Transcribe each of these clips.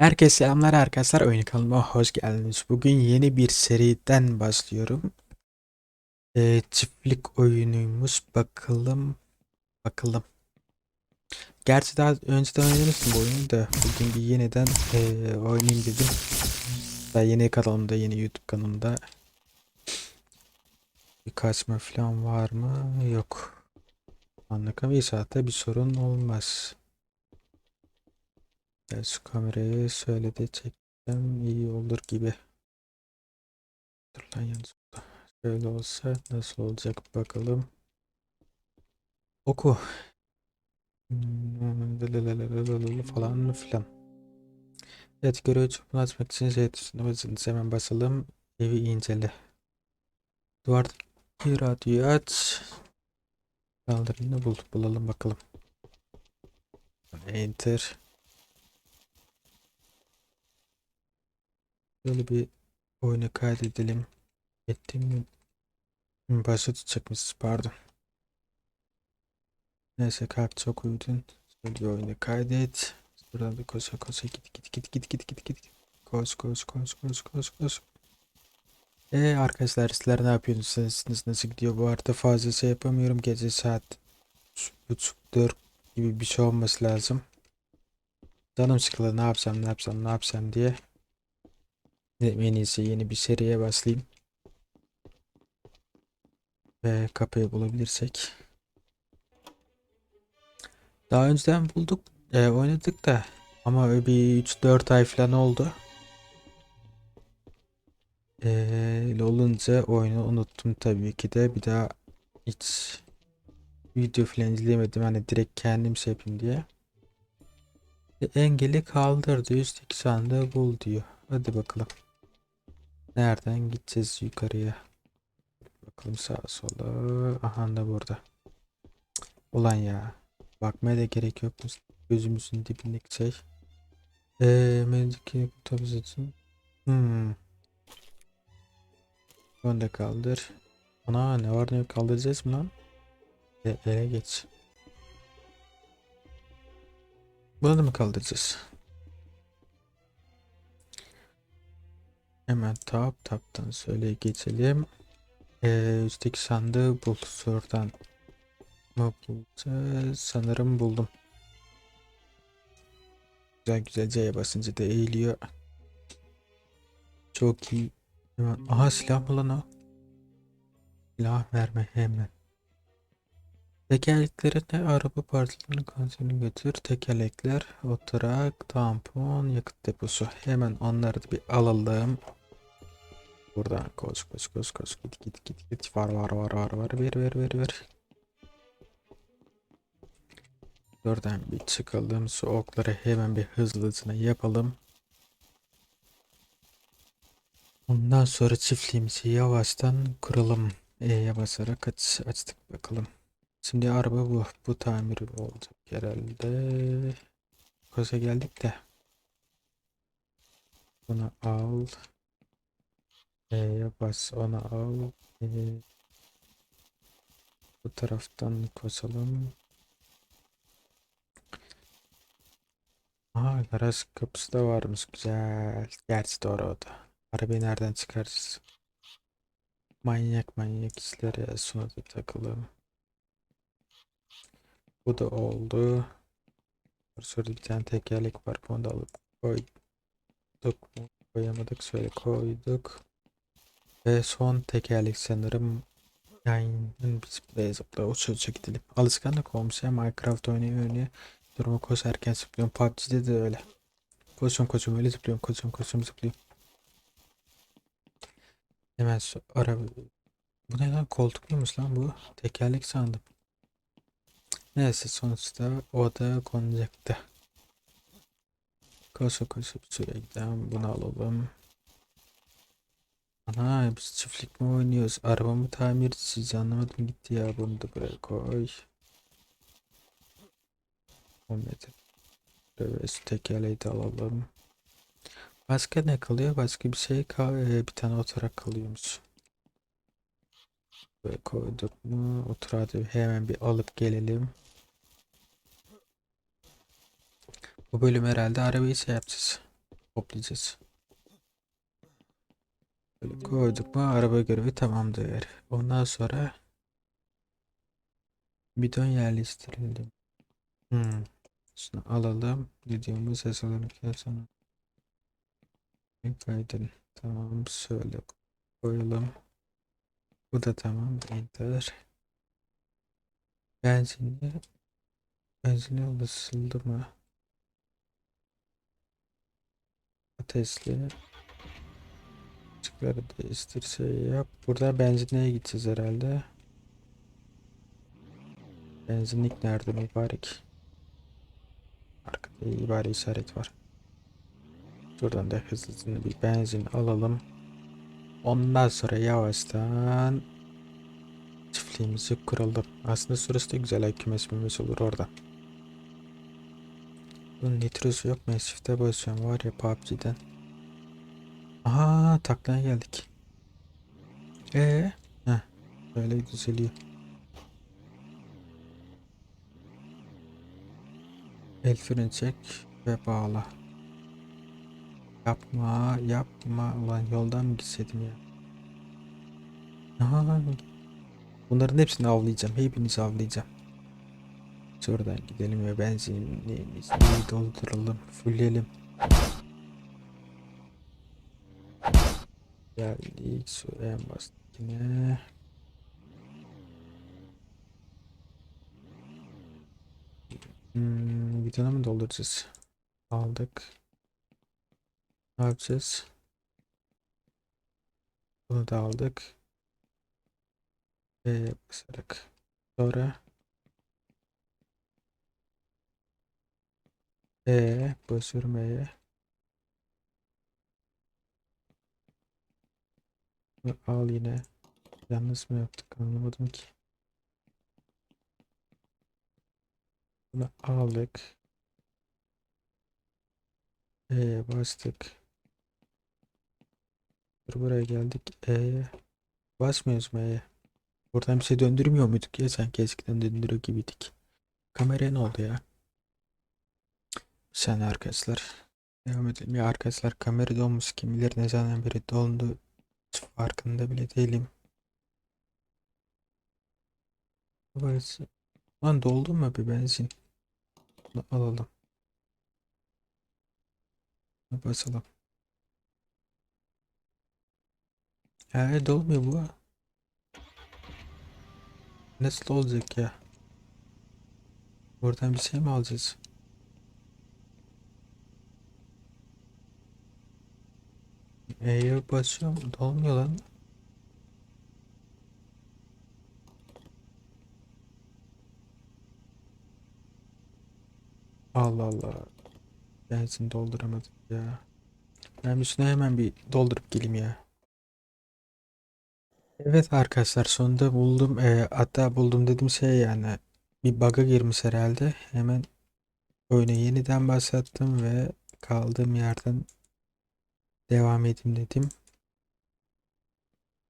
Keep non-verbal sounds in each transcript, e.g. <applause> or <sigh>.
Herkese selamlar arkadaşlar. Oyun kanalıma hoş geldiniz. Bugün yeni bir seriden başlıyorum. Ee, çiftlik oyunuymuş. Bakalım. Bakalım. Gerçi daha önceden oynamıştım bu oyunu da. Bugün bir yeniden ee, oynayayım dedim. Daha yeni kanalımda, yeni YouTube kanalımda. Bir kaçma falan var mı? Yok. Anlık ama inşaatta bir sorun olmaz. Ya şu kamerayı şöyle de çeksem iyi olur gibi. Dur lan yalnız burada. Şöyle olsa nasıl olacak bakalım. Oku. Hmm, falan filan. Evet görev çubuğunu açmak için şey tuşuna. Hemen basalım. Evi incele. Duvardaki radyoyu aç. Kaldırını bul. Bulalım bakalım. Enter. Böyle bir oyunu kaydedelim. Ettim mi? Başa tutacakmışız pardon. Neyse kalk çok uyudun. Şöyle oyunu kaydet. Buradan bir koşa koşa git git git git git git git. Koş koş koş koş koş koş. Eee arkadaşlar sizler ne yapıyorsunuz? Siziniz nasıl gidiyor? Bu arada fazla şey yapamıyorum. Gece saat üç buçuk dört gibi bir şey olması lazım. Canım sıkıldı ne yapsam ne yapsam ne yapsam diye. En iyisi yeni bir seriye başlayayım. Ve kapıyı bulabilirsek. Daha önceden bulduk, e, oynadık da ama bir 3-4 ay falan oldu. E, öyle olunca oyunu unuttum tabii ki de bir daha hiç video falan izlemedim hani direkt kendim şey yapayım diye. E, engeli kaldır diyor üstteki sandığı bul diyor. Hadi bakalım. Nereden gideceğiz yukarıya? Bakalım sağa sola. Aha da burada. Ulan ya. Bakmaya da gerek yok. Gözümüzün dibindeki şey. Eee Medik'i tabii için. Hmm. Da kaldır. Ana ne var ne yok kaldıracağız mı lan? E, ele geç. Bunu da mı kaldıracağız? Hemen tap taptan söyle geçelim. Ee, üstteki sandığı bul. Sorudan mı bulacağız? Sanırım buldum. Güzel güzel C'ye basınca da eğiliyor. Çok iyi. Hemen. Aha silah mı lan o? Silah verme hemen. Tekerleklerine araba parçalarının kanserini götür. Tekerlekler, oturak, tampon, yakıt deposu. Hemen onları da bir alalım. Buradan koş koş koş koş git git git git var var var var var ver ver ver ver. Buradan bir çıkalım şu okları hemen bir hızlıcına yapalım. Ondan sonra çiftliğimizi yavaştan kuralım. E'ye basarak aç, açtık bakalım. Şimdi araba bu. Bu tamir olacak herhalde. Koza geldik de. Bunu al. E'ye bas onu al. Ee, bu taraftan koşalım. Aa garaj kapısı da varmış güzel. Gerçi doğru o da. Arabayı nereden çıkaracağız? Manyak manyak işlere sonra da takalım. Bu da oldu. Sonra bir tane tekerlek var. Onu da alıp koyduk mu? Koyamadık. Şöyle koyduk. Ve son tekerlek sanırım. Biz buraya zıpla uça gidelim. Alışkanlık olmuş ya Minecraft oynaya oynaya. Durumu koşarken zıplıyorum. PUBG'de de öyle. Koşuyorum koşuyorum öyle zıplıyorum koşuyorum koşuyorum zıplıyorum. Hemen şu araba. Bu ne lan koltukluymuş lan bu. Tekerlek sandım. Neyse sonuçta o da konacaktı. Koşu koşup şuraya gidelim. Bunu alalım. Ana biz çiftlik mi oynuyoruz? Arabamı tamir edeceğiz anlamadım gitti ya bunu da buraya koy. 10 metre. Şu tekerleği de alalım. Başka ne kalıyor? Başka bir şey kal ee, bir tane oturak kalıyormuş. Böyle koyduk mu? Oturağı hemen bir alıp gelelim. Bu bölüm herhalde arabayı şey yapacağız. toplayacağız. Koyduk mu araba görevi tamamdır. Ondan sonra bidon yerleştirildi. Hmm. Şunu alalım. Videomu ses alırken sonra kaydın. Tamam şöyle koyalım. Bu da tamam. Enter. Benzinli benzinli ısıldı mı? Ateşli Açıkları değiştir şey yap. Burada benzinliğe gideceğiz herhalde. Benzinlik nerede mübarek? Arkada iyi bari işaret var. Şuradan da hızlı bir benzin alalım. Ondan sonra yavaştan çiftliğimizi kuralım. Aslında şurası da güzel kümes mümes olur orada. Bunun nitrosu yok mu? Çifte basıyorum var ya PUBG'den. Aha taklaya geldik. Ee, heh, böyle düzeliyor. El freni çek ve bağla. Yapma, yapma. Ulan yoldan mı gitseydim ya? Aha, bunların hepsini avlayacağım. Hepinizi avlayacağım. Şuradan gidelim ve benzinliğimizi dolduralım. Fullleyelim. Geldik. Şuraya bastık yine. Hmm, bir tane dolduracağız? Aldık. Ne yapacağız? Bunu da aldık. E'ye basarak. Sonra E basıyorum E'ye. Bunu Al yine. Yalnız mı yaptık anlamadım ki. Bunu aldık. E'ye bastık. Dur buraya geldik. E'ye basmıyoruz mu E'ye? Buradan bir şey döndürmüyor muyduk ya? Sanki eskiden döndürüyor gibiydik. Kameraya ne oldu ya? Saniye arkadaşlar. Devam edelim. Ya arkadaşlar kamera dolmuş. Kim bilir ne zaman beri doldu. Hiç farkında bile değilim. Burası. Lan doldu mu bir benzin? Bunu alalım. Bunu basalım. He dolmuyor bu. Nasıl olacak ya? Buradan bir şey mi alacağız? E'ye basıyorum. Dolmuyor lan. Allah Allah. Benzin dolduramadım ya. Ben üstüne hemen bir doldurup geleyim ya. Evet arkadaşlar sonunda buldum. Ee, hatta buldum dedim şey yani bir bug'a girmiş herhalde. Hemen oyunu yeniden başlattım ve kaldığım yerden devam edeyim dedim.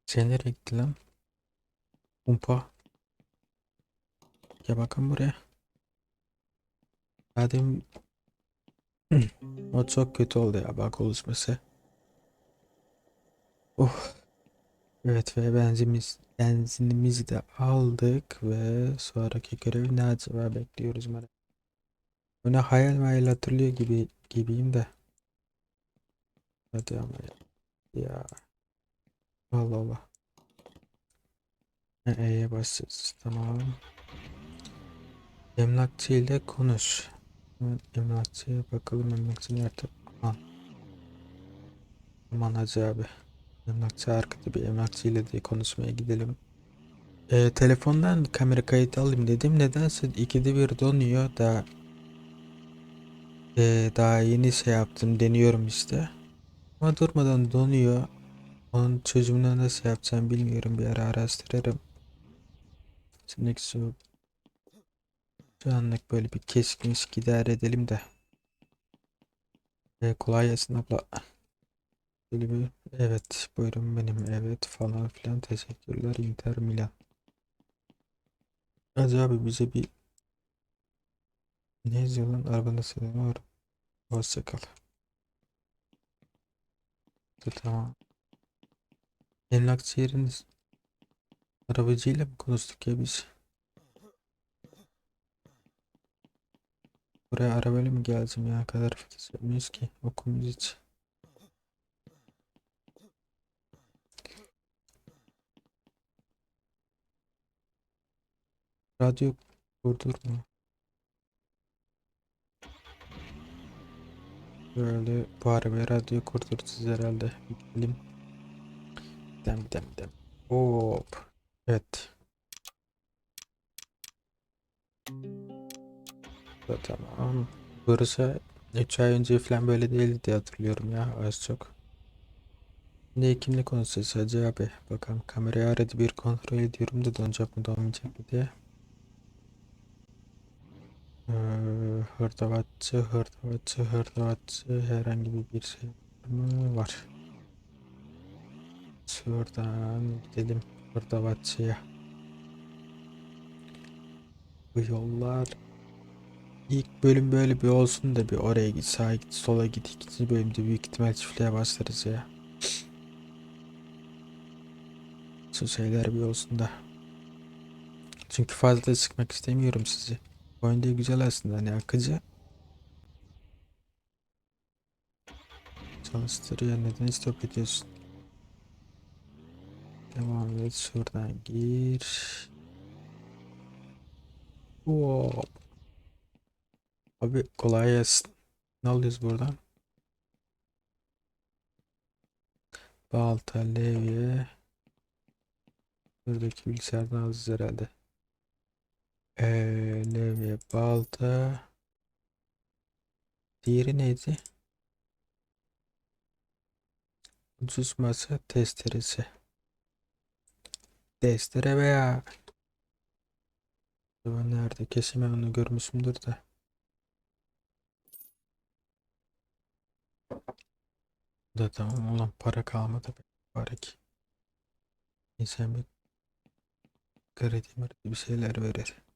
Sen nereye gitti lan? Umpa. Gel bakın buraya. Hadi. <clears throat> o çok kötü oldu ya bug oluşması. Oh. Evet ve benzimiz, benzinimizi de aldık ve sonraki görevi ne acaba bekliyoruz merak. Bunu hayal hayal hatırlıyor gibi gibiyim de. Hadi ama ya. Ya. Allah Allah. E'ye basacağız. Tamam. Emlakçı ile konuş. Hemen emlakçıya bakalım emlakçı nerede? Aman. Aman hacı abi. Emlakçı arkada bir emlakçı ile de konuşmaya gidelim. Ee, telefondan kamera kayıtı alayım dedim. Nedense ikide bir donuyor da ee, daha yeni şey yaptım deniyorum işte. Ama durmadan donuyor. Onun çözümünü nasıl yapacağım bilmiyorum. Bir ara araştırırım. Şimdilik şu, şu anlık böyle bir keskin idare edelim de. Ee, kolay gelsin abla. Böyle bir evet buyurun benim evet falan filan teşekkürler Inter Milan. Hacı abi bize bir ne yazıyor lan arabada selam var. Hoşça kal. Tamam. Emlakçı yeriniz arabacıyla mı konuştuk ya biz? Buraya arabayla mı geldim ya? kadar fikir yapmıyoruz ki okulumuz için. Radyo kurdur Böyle arabaya radyo kurduracağız herhalde. Gidelim. Dem dem dem. Hop. Evet. Da Tamam. Burası 3 ay önce falan böyle değildi diye hatırlıyorum ya az çok. Ne kimle konuşacağız Hacı abi? Bakalım kamerayı arada bir kontrol ediyorum da donacak mı donmayacak mı diye. Ee, hırdavatçı, hırdavatçı, hırdavatçı herhangi bir şey mı? Var. Şuradan gidelim hırdavatçıya. Bu yollar ilk bölüm böyle bir olsun da bir oraya git sağa git sola git ikinci bölümde büyük ihtimal çiftliğe başlarız ya. Şu şeyler bir olsun da. Çünkü fazla sıkmak istemiyorum sizi. Oyunda güzel aslında hani akıcı. Çalıştırıyor neden stop ediyorsun? Devam et şuradan gir. Hop. Abi kolay gelsin. Ne alıyoruz buradan? Balta, levye. Buradaki bilgisayardan alacağız herhalde. Ee, levye, balta. Diğeri neydi? Ucuz masa testeresi. Testere veya nerede? Kesin onu görmüşümdür de. Da tamam ulan para kalmadı. Mübarek. İnsan bir kredi bir şeyler verir.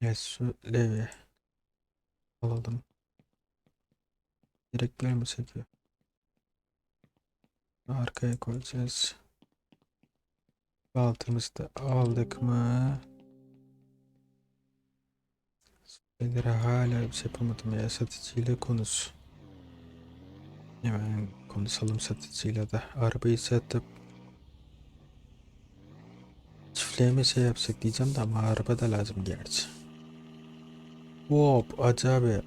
Ya su levye. Alalım. Direkt böyle mi çekiyor? Arkaya koyacağız. Baltımızı da aldık mı? Şeylere hala bir şey yapamadım ya satıcıyla konuş. Hemen konuşalım satıcıyla da. Arabayı satıp çiftliğe şey yapsak diyeceğim de ama araba da lazım gerçi. Hop acaba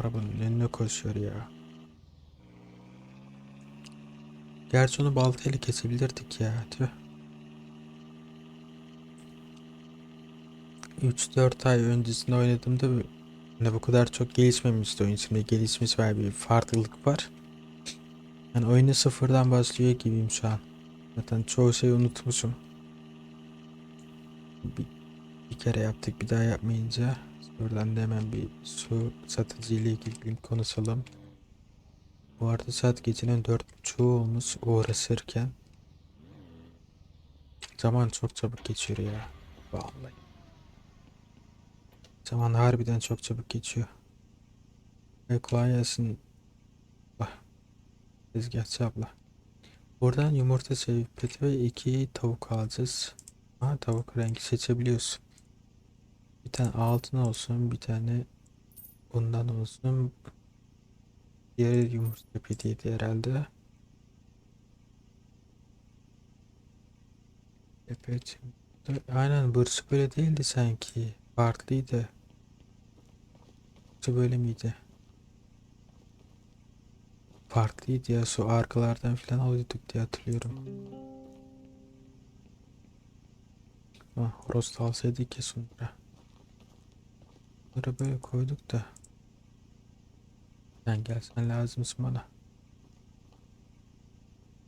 arabanın önüne koşuyor ya. Gerçi onu baltayla kesebilirdik ya. Tüh. 3-4 ay öncesinde oynadığımda ne bu kadar çok gelişmemişti oyun. Şimdi gelişmiş var bir farklılık var. Yani oyunu sıfırdan başlıyor gibiyim şu an. Zaten çoğu şeyi unutmuşum. Bir, bir kere yaptık bir daha yapmayınca buradan da hemen bir su satıcı ile ilgili konuşalım. Bu arada saat gecenin dört buçuğu olmuş uğraşırken. Zaman çok çabuk geçiyor ya. Vallahi. Zaman harbiden çok çabuk geçiyor. Ve kolay gelsin. Bak. Tezgahçı abla. Buradan yumurta sepeti ve iki tavuk alacağız. Ha tavuk rengi seçebiliyorsun. Bir tane altın olsun, bir tane bundan olsun. Diğeri yumurta sepetiydi herhalde. Sepet. Aynen burası böyle değildi sanki. Farklıydı. Yoksa böyle miydi? Farklıydı ya su arkalardan falan alıyorduk diye hatırlıyorum. Ha, horoz da alsaydık ya sonra. Bunları böyle koyduk da. Sen gelsen lazımsın bana.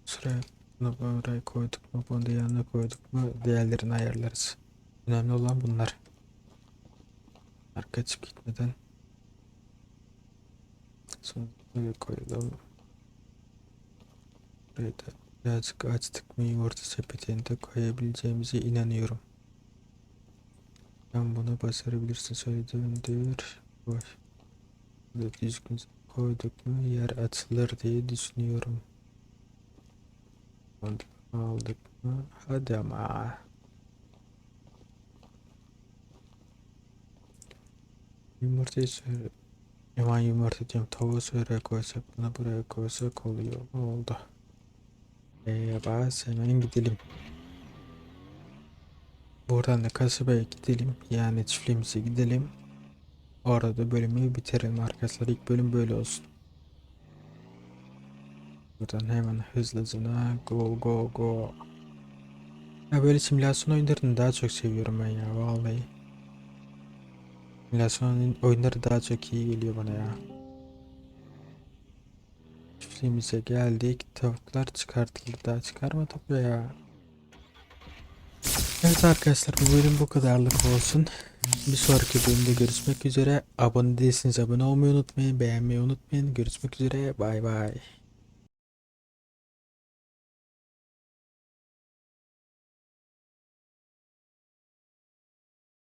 Sıraya bunu buraya koyduk mu bunu da yanına koyduk mu diğerlerini ayarlarız. Önemli olan bunlar. Arka açıp gitmeden. Sonra böyle koyalım. Buraya da birazcık açtık mı yumurta sepetini de koyabileceğimize inanıyorum. Ben bunu başarabilirsin söylediğimdir. Boş. Burada düzgün koyduk mu yer açılır diye düşünüyorum. Aldık, mı? Hadi ama. Yumurtayı söyle. Yaman yumurta diyorum. Tavuğu söyle koysak bunu buraya koysak oluyor. Oldu. Ee, bas hemen gidelim. Buradan da kasabaya gidelim. Yani çiftliğimize gidelim. Orada bölümü bitirelim arkadaşlar. İlk bölüm böyle olsun. Buradan hemen hızlıcına go go go. Ya böyle simülasyon oyunlarını daha çok seviyorum ben ya vallahi. Simülasyon oyunları daha çok iyi geliyor bana ya. Çiftliğimize geldik. Tavuklar çıkartıldı. Daha çıkarmadık ya. Evet arkadaşlar bu bölüm bu kadarlık olsun. Bir sonraki bölümde görüşmek üzere. Abone değilseniz abone olmayı unutmayın. Beğenmeyi unutmayın. Görüşmek üzere. Bay bay.